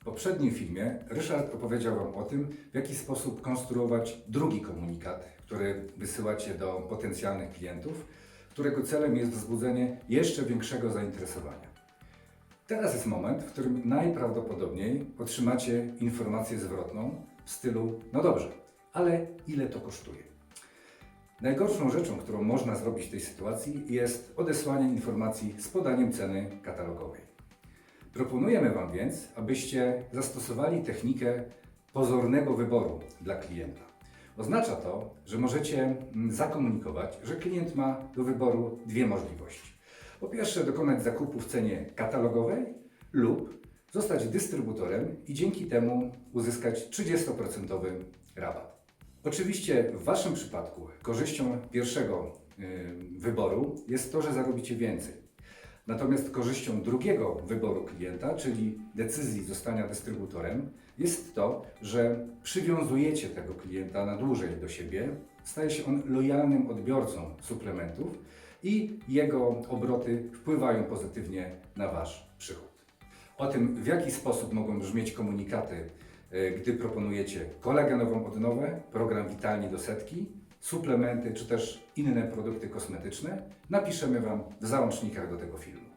W poprzednim filmie Ryszard opowiedział Wam o tym, w jaki sposób konstruować drugi komunikat, który wysyłacie do potencjalnych klientów, którego celem jest wzbudzenie jeszcze większego zainteresowania. Teraz jest moment, w którym najprawdopodobniej otrzymacie informację zwrotną w stylu: No dobrze, ale ile to kosztuje? Najgorszą rzeczą, którą można zrobić w tej sytuacji, jest odesłanie informacji z podaniem ceny katalogowej. Proponujemy Wam więc, abyście zastosowali technikę pozornego wyboru dla klienta. Oznacza to, że możecie mm, zakomunikować, że klient ma do wyboru dwie możliwości. Po pierwsze, dokonać zakupu w cenie katalogowej lub zostać dystrybutorem i dzięki temu uzyskać 30% rabat. Oczywiście w Waszym przypadku korzyścią pierwszego y, wyboru jest to, że zarobicie więcej. Natomiast korzyścią drugiego wyboru klienta, czyli decyzji zostania dystrybutorem, jest to, że przywiązujecie tego klienta na dłużej do siebie, staje się on lojalnym odbiorcą suplementów i jego obroty wpływają pozytywnie na Wasz przychód. O tym, w jaki sposób mogą brzmieć komunikaty, e, gdy proponujecie kolagenową odnowę, program Witalni do setki, suplementy czy też inne produkty kosmetyczne, napiszemy Wam w załącznikach do tego filmu.